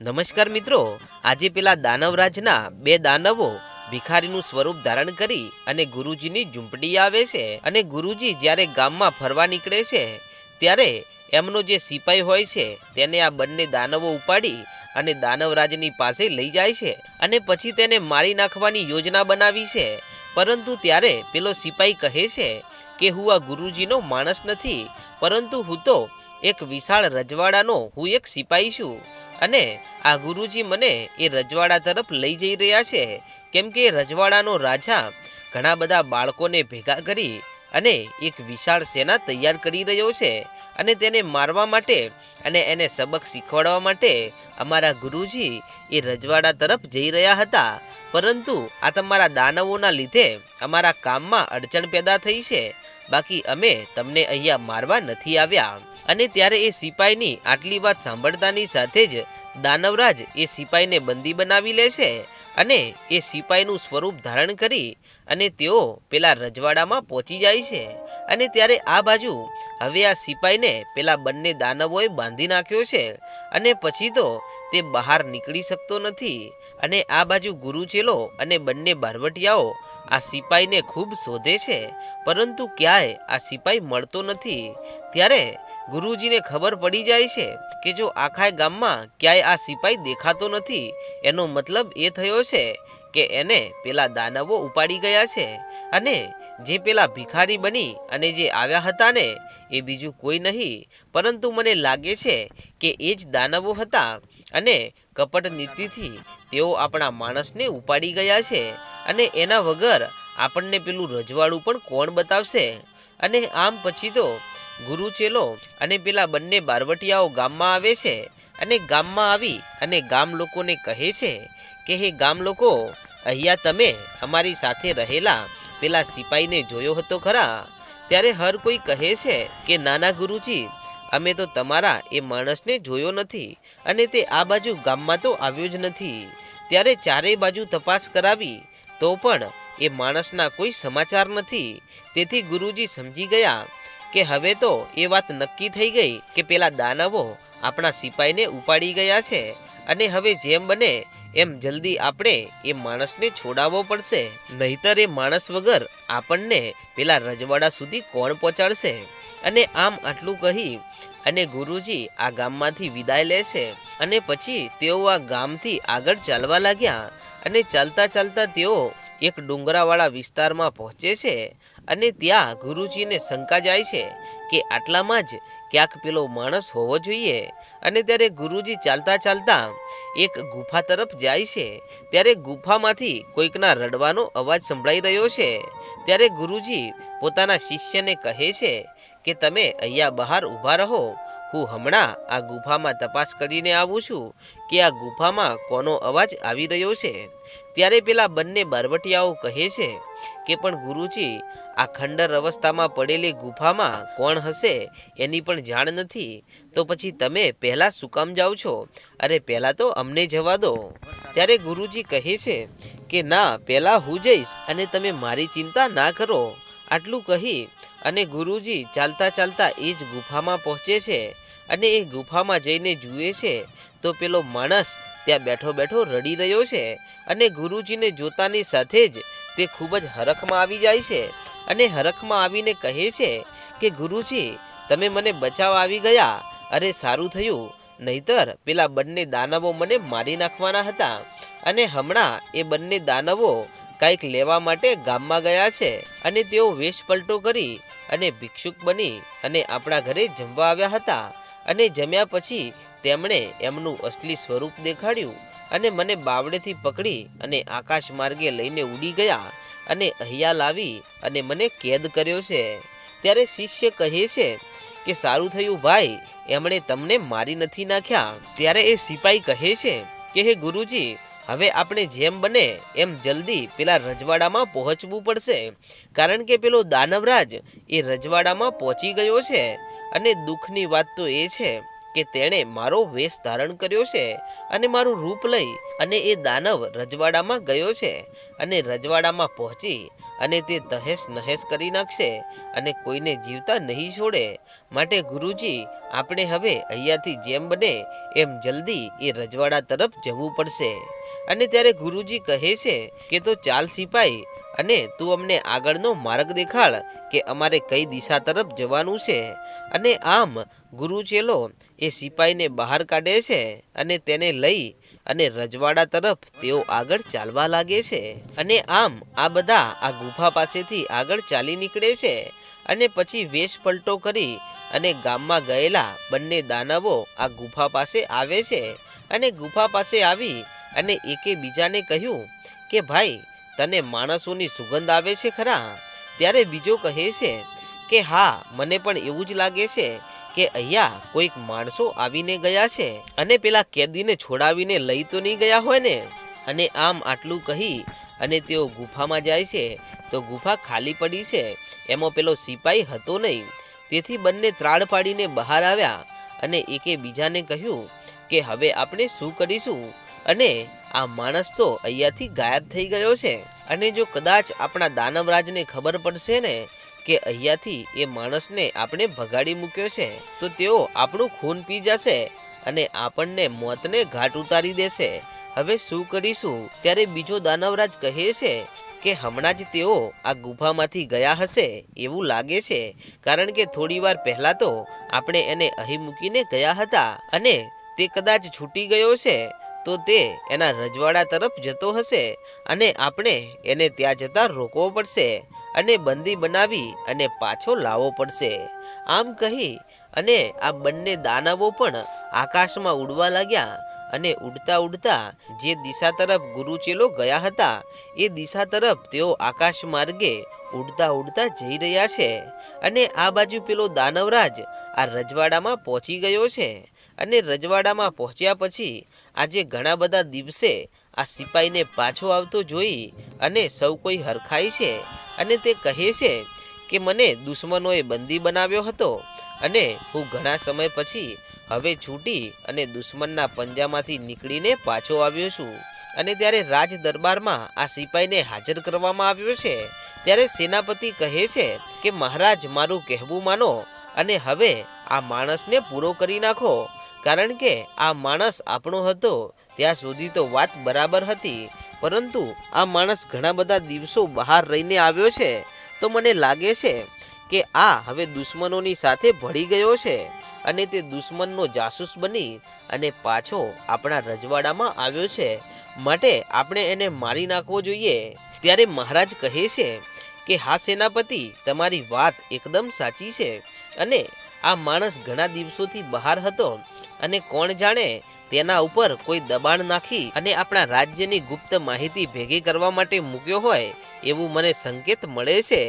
નમસ્કાર મિત્રો. આજે પેલા દાનવરાજના બે દાનવો ભિખારીનું સ્વરૂપ ધારણ કરી અને ગુરુજીની ઝૂંપડી આવે છે અને ગુરુજી જ્યારે ગામમાં ફરવા નીકળે છે, ત્યારે એમનો જે સિપાઈ હોય છે, તેને આ બંને દાનવો ઉપાડી અને દાનવરાજની પાસે લઈ જાય છે અને પછી તેને મારી નાખવાની યોજના બનાવી છે. પરંતુ ત્યારે પેલો સિપાઈ કહે છે કે, હું આ ગુરુજીનો માણસ નથી, પરંતુ હું તો એક વિશાળ રજવાડાનો હું એક સિપાઈ છું. અને આ ગુરુજી મને એ રજવાડા તરફ લઈ જઈ રહ્યા છે. કેમ કે રજવાડાનો રાજા ઘણા બધા બાળકોને ભેગા કરી અને એક વિશાળ સેના તૈયાર કરી રહ્યો છે અને તેને મારવા માટે અને એને સબક શીખવાડવા માટે અમારા ગુરુજી એ રજવાડા તરફ જઈ રહ્યા હતા. પરંતુ આ તમારા દાનવોના લીધે અમારા કામમાં અડચણ પેદા થઈ છે. બાકી અમે તમને અહીંયા મારવા નથી આવ્યા. અને ત્યારે એ સિપાહીની આટલી વાત સાંભળતાની સાથે જ દાનવરાજ એ સિપાહીને બંદી બનાવી લે છે અને એ સિપાહીનું સ્વરૂપ ધારણ કરી અને તેઓ પેલા રજવાડામાં પહોંચી જાય છે. અને ત્યારે આ બાજુ હવે આ સિપાહીને પેલા બંને દાનવોએ બાંધી નાખ્યો છે અને પછી તો તે બહાર નીકળી શકતો નથી. અને આ બાજુ ગુરુચેલો અને બંને બારવટિયાઓ આ સિપાહીને ખૂબ શોધે છે. પરંતુ ક્યાંય આ સિપાઈ મળતો નથી. ત્યારે ગુરુજીને ખબર પડી જાય છે કે જો આખા ગામમાં ક્યાંય આ સિપાઈ દેખાતો નથી, એનો મતલબ એ થયો છે કે એને પેલા દાનવો ઉપાડી ગયા છે અને જે પેલા ભિખારી બની અને જે આવ્યા હતા ને, એ બીજું કોઈ નહીં. પરંતુ મને લાગે છે કે એ જ દાનવો હતા અને કપટ નીતિથી તેઓ આપણા માણસને ઉપાડી ગયા છે અને એના વગર આપણને પેલું રજવાડું પણ કોણ બતાવશે? અને આમ પછી તો ગુરુચેલો અને પેલા બંને બારવટિયાઓ ગામમાં આવે છે અને ગામમાં આવી અને ગામ લોકોને કહે છે કે, હે ગામ લોકો, અહીંયા તમે અમારી સાથે રહેલા પેલા સિપાહીને જોયો હતો ખરા? ત્યારે હર કોઈ કહે છે કે, નાના ગુરુજી, અમે તો તમારા એ માણસને જોયો નથી અને તે આ બાજુ ગામમાં તો આવ્યો જ નથી. ત્યારે ચારેય બાજુ તપાસ કરાવી તો પણ એ માણસના કોઈ સમાચાર નથી. તેથી ગુરુજી સમજી ગયા કે હવે તો એ વાત નક્કી થઈ ગઈ કે પેલા દાનવો આપણા સિપાહીને ઉપાડી ગયા છે અને હવે જેમ બને એમ જલ્દી આપણે એ માણસને છોડાવવો પડશે. નહીતર એ માણસ વગર આપણને પેલા રજવાડા સુધી કોણ પહોંચાડશે? અને આમ આટલું કહી અને ગુરુજી આ ગામમાંથી વિદાય લે છે. અને પછી તેઓ આ ગામથી આગળ ચાલવા લાગ્યા અને ચાલતા ચાલતા તેઓ એક ડુંગરાવાળા વિસ્તારમાં પહોંચે છે અને ત્યાં ગુરુજીને શંકા જાય છે કે આટલામાં જ ક્યાંક પેલો માણસ હોવો જોઈએ. અને ત્યારે ગુરુજી ચાલતા ચાલતા એક ગુફા તરફ જાય છે. ત્યારે ગુફામાંથી કોઈકના રડવાનો અવાજ સંભળાઈ રહ્યો છે. ત્યારે ગુરુજી પોતાના શિષ્યને કહે છે કે, તમે અહીંયા બહાર ઊભા રહો. હું હમણાં આ ગુફામાં તપાસ કરીને આવું છું કે આ ગુફામાં કોનો અવાજ આવી રહ્યો છે. ત્યારે પેલા બંને બારવટિયાઓ કહે છે કે પણ ગુરુજી, આ ખંડર અવસ્થામાં પડેલી ગુફામાં કોણ હશે એની પણ જાણ નથી. તો પછી તમે પહેલાં શું કામ જાઓ છો? અરે પહેલાં તો અમને જવા દો. ત્યારે ગુરુજી કહે છે કે, ના, પહેલાં હું જઈશ અને તમે મારી ચિંતા ના કરો. આટલું કહી અને ગુરુજી ચાલતા ચાલતા એ જ ગુફામાં પહોંચે છે. અને એ ગુફામાં જઈને જુએ છે, તો પેલો માણસ ત્યાં બેઠો બેઠો રડી રહ્યો છે અને ગુરુજીને જોતાની સાથે જ તે ખૂબ જ હરખમાં આવી જાય છે અને હરખમાં આવીને કહે છે કે, ગુરુજી, તમે મને બચાવ આવી ગયા. અરે, સારું થયું. નહીતર પેલા બંને દાનવો મને મારી નાખવાના હતા અને હમણાં એ બંને દાનવો કંઈક લેવા માટે ગામમાં ગયા છે અને તેઓ વેશ પલટો કરી અને ભિક્ષુક બની અને આપણા ઘરે જમવા આવ્યા હતા. અને જમ્યા પછી તેમણે એમનું અસલી સ્વરૂપ દેખાડ્યું અને મને બાવડેથી પકડી અને આકાશ માર્ગે લઈને ઉડી ગયા અને અહીંયા લાવી અને મને કેદ કર્યો છે. ત્યારે શિષ્ય કહે છે કે, સારું થયું ભાઈ, એમણે તમને મારી નથી નાખ્યા. ત્યારે એ સિપાઈ કહે છે કે, હે ગુરુજી, હવે આપણે જેમ બને એમ જલ્દી પેલા રજવાડામાં પહોંચવું પડશે. કારણ કે પેલો દાનવરાજ એ રજવાડામાં પહોંચી ગયો છે. અને દુઃખની વાત તો એ છે કે તેણે મારો વેશ ધારણ કર્યો છે અને મારું રૂપ લઈ અને એ દાનવ રજવાડામાં ગયો છે અને રજવાડામાં પહોંચી અને તે તહેસ નહેસ કરી નાખશે અને કોઈને જીવતા નહીં છોડે. માટે ગુરુજી, આપણે હવે અહીંયાથી જેમ બને એમ જલ્દી એ રજવાડા તરફ જવું પડશે. અને ત્યારે ગુરુજી કહે છે કે તો ચાલ સિપાઈ અને તું અમને આગળનો માર્ગ દેખાડ કે અમારે કઈ દિશા તરફ જવાનું છે. અને આમ ગુરુ ચેલો એ સિપાહીને બહાર કાઢે છે અને તેને લઈ અને રજવાડા તરફ તેઓ આગળ ચાલવા લાગે છે. અને આમ આ બધા આ ગુફા પાસેથી આગળ ચાલી નીકળે છે અને પછી વેશ પલટો કરી અને ગામમાં ગયેલા બંને દાનવો આ ગુફા પાસે આવે છે. અને ગુફા પાસે આવી અને એકે બીજાને કહ્યું કે ભાઈ તને માણસોની સુગંધ આવે છે ખરા? ત્યારે બીજો કહે છે કે, હા, મને પણ એવું જ લાગે છે કે અહીંયા કોઈક માણસો આવીને ગયા છે અને પેલા કેદીને છોડાવીને લઈ તો નહીં ગયા હોય ને? અને આમ આટલું કહી અને તેઓ ગુફામાં જાય છે. તો ગુફા ખાલી પડી છે. એમાં પેલો સિપાઈ હતો નહીં. તેથી બંને ત્રાડ પાડીને બહાર આવ્યા અને એકે બીજાને કહ્યું કે, હવે આપણે શું કરીશું? અને આ માણસ તો અહીંયાથી ગાયબ થઈ ગયો છે. અને જો કદાચ આપણા દાનવરાજને ખબર પડશે ને કે અહીંયાથી એ માણસને આપણે ભગાડી મૂક્યો છે, તો તેઓ આપણું ખૂન પી જશે અને આપણને મોતને ઘાટ ઉતારી દેશે. હવે શું કરીશું? ત્યારે બીજો દાનવરાજ કહે છે કે હમણાં જ તેઓ આ ગુફામાંથી ગયા હશે એવું લાગે છે, કારણ કે થોડીવાર પહેલાં તો આપણે એને અહીં મૂકીને ગયા હતા અને તે કદાચ છૂટી ગયો છે. તો તે એના રજવાડા તરફ જતો હશે અને આપણે એને ત્યાં જતા રોકવો પડશે અને બંદી બનાવી અને પાછો લાવવો પડશે. આમ કહી અને આ બંને દાનવો પણ આકાશમાં ઉડવા લાગ્યા અને ઉડતા ઉડતા જે દિશા તરફ ગુરુચેલો ગયા હતા, એ દિશા તરફ તેઓ આકાશ માર્ગે ઉડતા ઉડતા જઈ રહ્યા છે અને આ બાજુ પેલો દાનવરાજ આ રજવાડામાં પહોંચી ગયો છે. અને રજવાડામાં પહોંચ્યા પછી આજે ઘણા બધા દિવસે આ સિપાહીને પાછો આવતો જોઈ અને સૌ કોઈ હરખાય છે અને તે કહે છે કે મને દુશ્મનોએ બંદી બનાવ્યો હતો અને હું ઘણા સમય પછી હવે છૂટી અને દુશ્મનના પંજામાંથી નીકળીને પાછો આવ્યો છું. અને ત્યારે રાજ દરબારમાં આ સિપાહીને હાજર કરવામાં આવ્યો છે. ત્યારે સેનાપતિ કહે છે કે મહારાજ મારું કહેવું માનો અને હવે આ માણસને પૂરો કરી નાખો કારણ કે આ માણસ આપણો હતો, ત્યાં સુધી તો વાત બરાબર હતી, પરંતુ આ માણસ ઘણા બધા દિવસો બહાર રહીને આવ્યો છે. તો મને લાગે છે કે આ હવે દુશ્મનોની સાથે ભળી ગયો છે અને તે દુશ્મનનો જાસૂસ બની અને પાછો આપણા રજવાડામાં આવ્યો છે. માટે આપણે એને મારી નાખવો જોઈએ. ત્યારે મહારાજ કહે છે કે, હા, સેનાપતિ, તમારી વાત એકદમ સાચી છે. અને આ માણસ ઘણા દિવસોથી બહાર હતો અને કોણ જાણે તેના ઉપર કોઈ દબાણ નાખી અને આપણા રાજ્યની ગુપ્ત માહિતી ભેગી કરવા માટે મૂક્યો હોય એવું મને સંકેત મળે છે.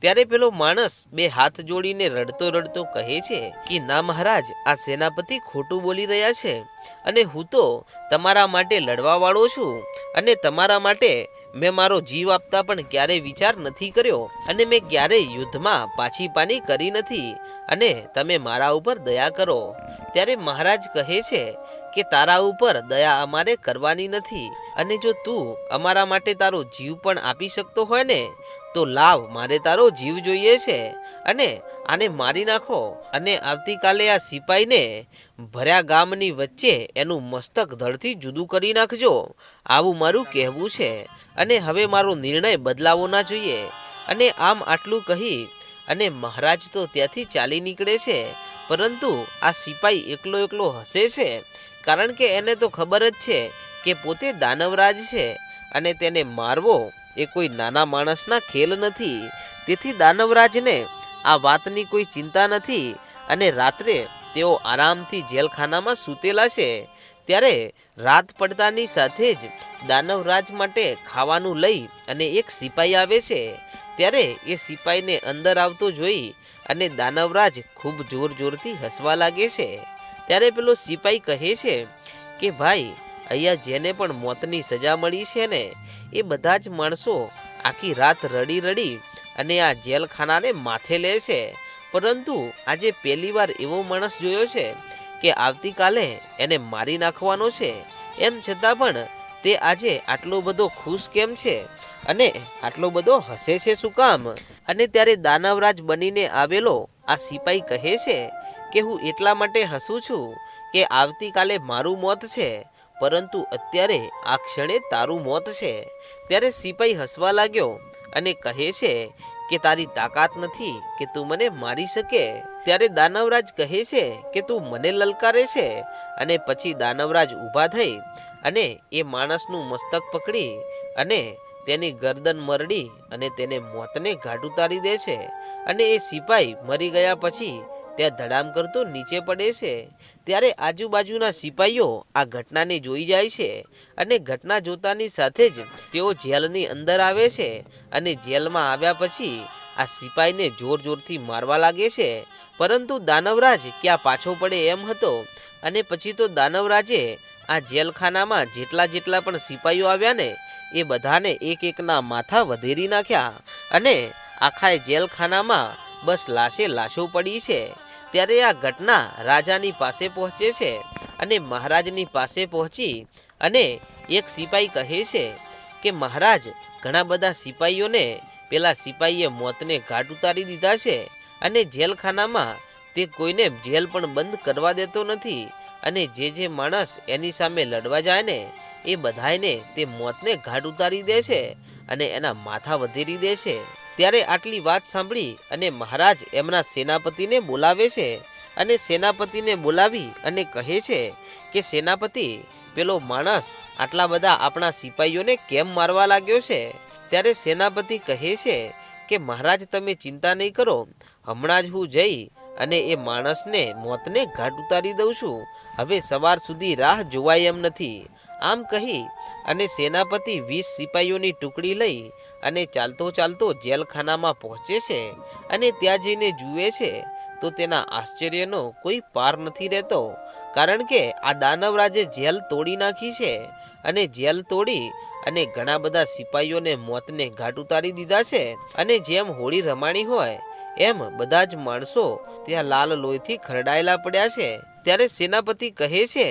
ત્યારે પેલો માણસ બે હાથ જોડીને રડતો રડતો કહે છે કે, ના મહારાજ, આ સેનાપતિ ખોટું બોલી રહ્યા છે. અને હું તો તમારા માટે લડવાવાળો છું અને તમારા માટે મેં મારો જીવ આપતા પણ ક્યારેય વિચાર નથી કર્યો અને મેં ક્યારેય યુદ્ધમાં પાછી પાની કરી નથી. અને તમે મારા ઉપર દયા કરો. ત્યારે મહારાજ કહે છે કે તારા ઉપર દયા અમારે કરવાની નથી. અને જો તું અમારા માટે તારો જીવ પણ આપી શકતો હોય ને તો લાવ, મારે તારો જીવ જોઈએ છે અને આને મારી નાખો. અને આવતીકાલે આ સિપાહીને ભર્યા ગામની વચ્ચે એનું મસ્તક ધડથી જુદું કરી નાખજો. આવું મારું કહેવું છે અને હવે મારો નિર્ણય બદલાવો ના જોઈએ. અને આમ આટલું કહી અને મહારાજ તો ત્યાંથી ચાલી નીકળે છે, પરંતુ આ સિપાઈ એકલો એકલો હસે છે. કારણ કે એને તો ખબર જ છે કે પોતે દાનવરાજ છે અને તેને મારવો એ કોઈ નાના માણસના ખેલ નથી. તેથી દાનવરાજને આ વાતની કોઈ ચિંતા નથી અને રાત્રે તેઓ આરામથી જેલખાનામાં સૂતેલા છે. ત્યારે રાત પડતાની સાથે જ દાનવરાજ માટે ખાવાનું લઈ અને એક સિપાઈ આવે છે. ત્યારે એ સિપાઈને અંદર આવતો જોઈ અને દાનવરાજ ખૂબ જોર જોરથી હસવા લાગે છે. ત્યારે પેલો સિપાઈ કહે છે કે, ભાઈ, અહીંયા જેને પણ મોતની સજા મળી છે ને એ બધા જ માણસો આખી રાત રડી રડી અને આ જેલખાનાને માથે લે છે. પરંતુ આજે પહેલી વાર એવો માણસ જોયો છે કે આવતીકાલે એને મારી નાખવાનો છે. એમ છતાં પણ તે આજે આટલો બધો ખુશ કેમ છે? અને આટલો બધો હસે છે શું કામ? અને ત્યારે દાનવરાજ બનીને આવેલો આ સિપાઈ કહે છે કે હું એટલા માટે હસું છું કે આવતીકાલે મારું મોત છે. પરંતુ અત્યારે આ ક્ષણે તારું મોત છે. ત્યારે સિપાઈ હસવા લાગ્યો અને કહે છે કે તારી તાકાત નથી કે તું મને મારી શકે. ત્યારે દાનવરાજ કહે છે કે તું મને લલકારે છે અને પછી દાનવરાજ ઊભા થઈ અને એ માણસનું મસ્તક પકડી અને તેની ગરદન મરડી અને તેને મોતને ઘાટ ઉતારી દે છે. અને એ સિપાઈ મરી ગયા પછી ત્યાં ધડામ કરતો નીચે પડે છે. ત્યારે આજુબાજુના સિપાઈઓ આ ઘટનાને જોઈ જાય છે અને ઘટના જોતાની સાથે જ તેઓ જેલની અંદર આવે છે અને જેલમાં આવ્યા પછી આ સિપાઈને જોર જોરથી મારવા લાગે છે. પરંતુ દાનવરાજ ક્યાં પાછો પડે એમ હતો અને પછી તો દાનવરાજે આ જેલખાનામાં જેટલા જેટલા પણ સિપાઈઓ આવ્યા ને એ બધાને એક એકના માથા વધેરી નાખ્યા અને આખા જેલખાનામાં બસ લાશે લાશો પડી છે. ત્યારે આ ઘટના રાજાની પાસે પહોંચે છે અને મહારાજની પાસે પહોંચી અને એક સિપાઈ કહે છે કે, મહારાજ, ઘણા બધા સિપાઈઓને પેલા સિપાઈએ મોતને ઘાટ ઉતારી દીધા છે અને જેલખાનામાં તે કોઈને જેલ પણ બંધ કરવા દેતો નથી અને જે જે માણસ એની સામે લડવા જાય ને, એ બધાયને તે મોતને ઘાટ ઉતારી દે છે અને એના માથા વધેરી દે છે. ત્યારે આટલી વાત સાંભળી અને મહારાજ એમના સેનાપતિને બોલાવે છે અને સેનાપતિને બોલાવી અને કહે છે કે, સેનાપતિ, પેલો માણસ આટલા બધા આપણા સિપાહીઓને કેમ મારવા લાગ્યો છે? ત્યારે સેનાપતિ કહે છે કે, મહારાજ, તમે ચિંતા નહીં કરો. હમણાં જ હું જઈ અને એ માણસને, મોતને ઘાટ ઉતારી દઉં છું. હવે સવાર સુધી રાહ જોવાય એમ નથી. આમ કહી અને સેનાપતિ વીસ સિપાહીઓની ટુકડી લઈ અને ચાલતો ચાલતો જેલખાનામાં પહોંચે છે અને ત્યાં જઈને જુએ છે, તો તેના આશ્ચર્યનો કોઈ પાર નથી રહેતો, કારણ કે આ દાનવરાજે જેલ તોડી નાખી છે અને જેલ તોડી અને ઘણા બધા સિપાહીઓને મોતને ઘાટ ઉતારી દીધા છે અને જેમ હોળી રમાણી હોય, એમ બધા જ માણસો ત્યાં લાલ લોહીથી ખરડાયેલા પડ્યા છે. ત્યારે સેનાપતિ કહે છે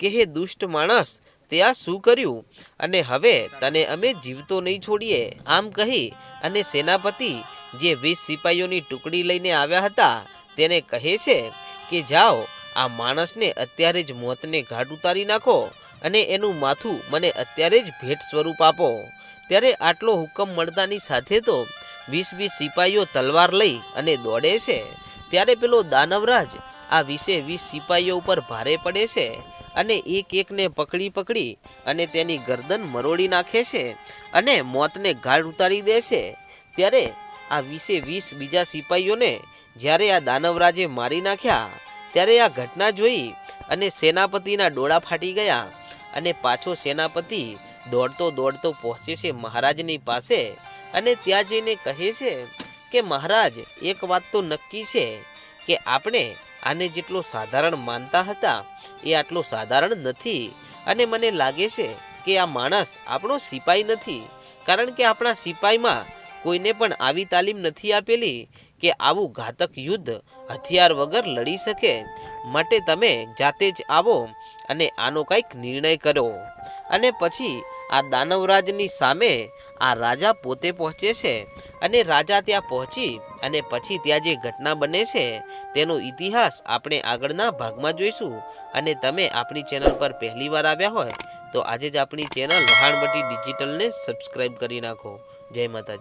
કે, હે દુષ્ટ માણસ તે આ શું કર્યું? અને હવે તને અમે જીવતો નહીં છોડીએ. આમ કહી અને સેનાપતિ, જે વીસ સિપાહીઓની ટુકડી લઈને આવ્યા હતા, તેને કહે છે કે, જાઓ, આ માણસને અત્યારે જ મોતને ઘાટ ઉતારી નાખો અને એનું માથું મને અત્યારે જ ભેટ સ્વરૂપ આપો. ત્યારે આટલો હુકમ મળતાની સાથે તો વીસ વીસ સિપાહીઓ તલવાર લઈ અને દોડે છે. ત્યારે પેલો દાનવરાજ આ વીસે વીસ સિપાહીઓ ઉપર ભારે પડે છે અને એક એકને પકડી પકડી અને તેની ગરદન મરોડી નાખે છે અને મોતને ગાળ ઉતારી દે છે. ત્યારે આ વીસે વીસ બીજા સિપાહીઓને જ્યારે આ દાનવરાજે મારી નાખ્યા, ત્યારે આ ઘટના જોઈ અને સેનાપતિના ડોળા ફાટી ગયા અને પાછો સેનાપતિ દોડતો દોડતો પહોંચે છે મહારાજની પાસે અને ત્યાં જઈને કહે છે કે મહારાજ, એક વાત તો નક્કી છે કે આપણે આને જેટલો સાધારણ માનતા હતા, એ આટલો સાધારણ નથી. અને મને લાગે છે કે આ માણસ આપણો સિપાઈ નથી, કારણ કે આપણા સિપાઈમાં કોઈને પણ આવી તાલીમ નથી આપેલી કે આવું ઘાતક યુદ્ધ હથિયાર વગર લડી શકે. માટે તમે જાતે જ આવો અને આનો કંઈક નિર્ણય કરો. અને પછી આ દાનવરાજની સામે આ રાજા પોતે પહોંચે છે અને રાજા ત્યાં પહોંચી અને પછી ત્યાં જે ઘટના બને છે, તેનો ઇતિહાસ આપણે આગળના ભાગમાં જોઈશું. અને તમે આપણી ચેનલ પર પહેલી વાર આવ્યા હોય, તો આજે જ આપણી ચેનલ વહાણવટી ડિજિટલને સબસ્ક્રાઈબ કરી નાખો. જય માતાજી.